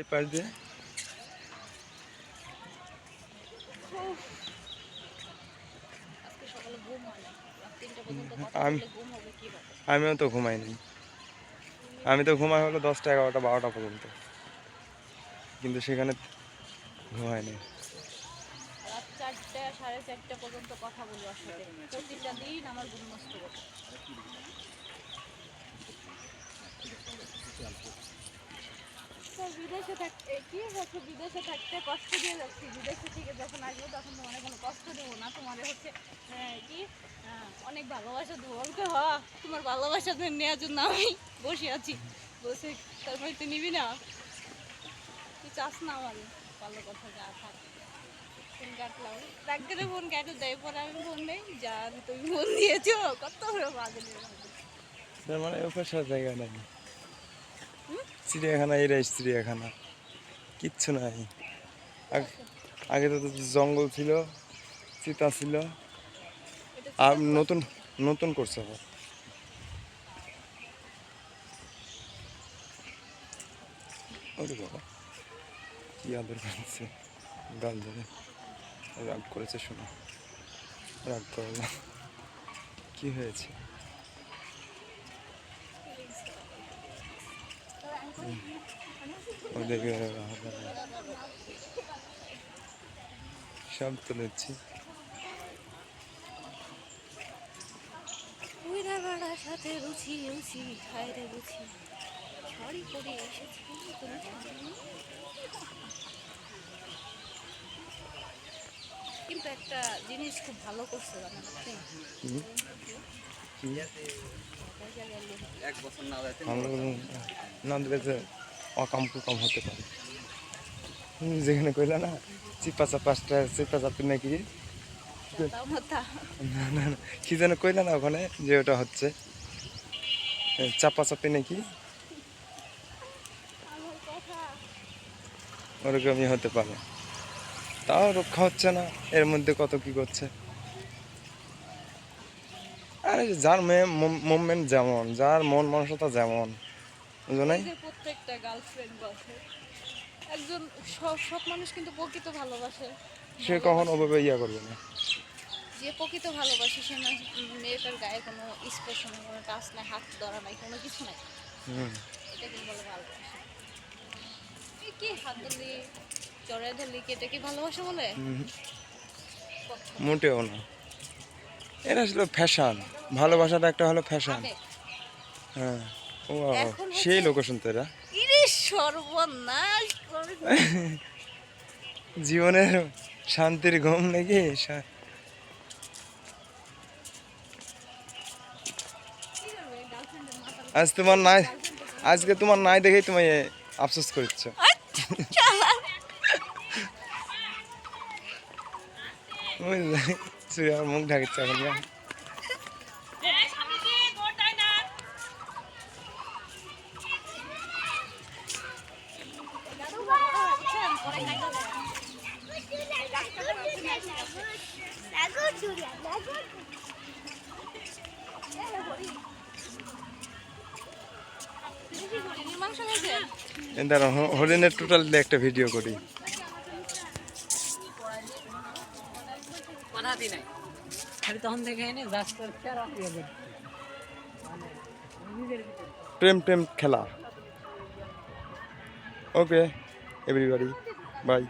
এই পাশ দিয়ে। আমিও তো ঘুমাইনি। আমি তো ঘুমাই হলো দশটা এগারোটা বারোটা পর্যন্ত। কিন্তু সেখানে ঘুমাইনি। চারটা সাড়ে চারটা পর্যন্ত কথা বলি সাথে প্রতিটা দিন আমার ঘুম নষ্ট করে বিদেশে থাকতে কি হচ্ছে? বিদেশে থাকতে কষ্ট দিয়ে যাচ্ছি। বিদেশে থেকে যখন আসব, তখন তোমার কোনো কষ্ট দেবো না। তোমার হচ্ছে কি? অনেক ভালোবাসা দেবো। বলকে হ, তোমার ভালোবাসা নেওয়ার জন্য আমি বসে আছি। বসে, তারপরে তুই নিবি না? তুই চাস না আমার ভালো কথা যা থাক। ফোন কাটলাম। করে ফোন কাটে দেয় পরে আমি ফোন নেই। যা, তুমি ফোন দিয়েছ, কত বাজে মানে ওপাশার জায়গা নাই। চিড়িয়াখানা, এরাই চিড়িয়াখানা। কিচ্ছু নাই। আগ- তো জঙ্গল ছিল, চিতা ছিল। আর নতুন নতুন করছে কি আদর করছে। গাল ধরে। রাগ করেছে শোনো। রাগ করো না। কি হয়েছে? ওদেরকে সব তুলেছি উইরা সাথে রুচি রুচি খায় রে রুচি। ছড়ি করে এসেছি। কিন্তু একটা জিনিস খুব ভালো করছে জানেন আপনি হুম? কি? বোঝা না দিলে যে অকাম হতে পারে যেখানে কইলা না চিপা চাপাসটা চিপা চাপি নাকি না না কি যেন কইলা না ওখানে যে ওটা হচ্ছে চাপা চাপি নাকি ওরকমই হতে পারে তাও রক্ষা হচ্ছে না এর মধ্যে কত কি করছে আরে যার মুভমেন্ট যেমন যার মন মানসতা যেমন বুঝো যে প্রত্যেকটা গার্লফ্রেন্ড বসে একজন সব সব মানুষ কিন্তু প্রকৃত ভালোবাসে। সে কখন ওভাবে ইয়া করবে না? যে প্রকৃত ভালোবাসে সে না- মেয়েটার গায়ে কোনো স্পর্শ নেই কোনো টাচ নাই হাত ধরা নাই কোনো কিছু নাই। এটা কিন্তু বলে ভালোবাসা? কি হাত ধরলি চড়াই ধরলি কি এটা কি ভালোবাসা বলে? মোটেও না। এটা ছিল ফ্যাশন ভালোবাসাটা একটা হলো ফ্যাশন হ্যাঁ। ও সেই লোকেশন তো এরা সর্বনাশ। জীবনের শান্তির ঘুম নাকি? আজ তোমার নাই আজকে তোমার নাই দেখেই তুমি আফসোস করছ বুঝলে? শুয়ে আমার মুখ ঢাকিচ্ছে এখন হরিণের টোটাল একটা ভিডিও করি। নাই। খালি তখন থেকে এনে মানে প্রেম প্রেম খেলা। ওকে এভরিবাডি বাই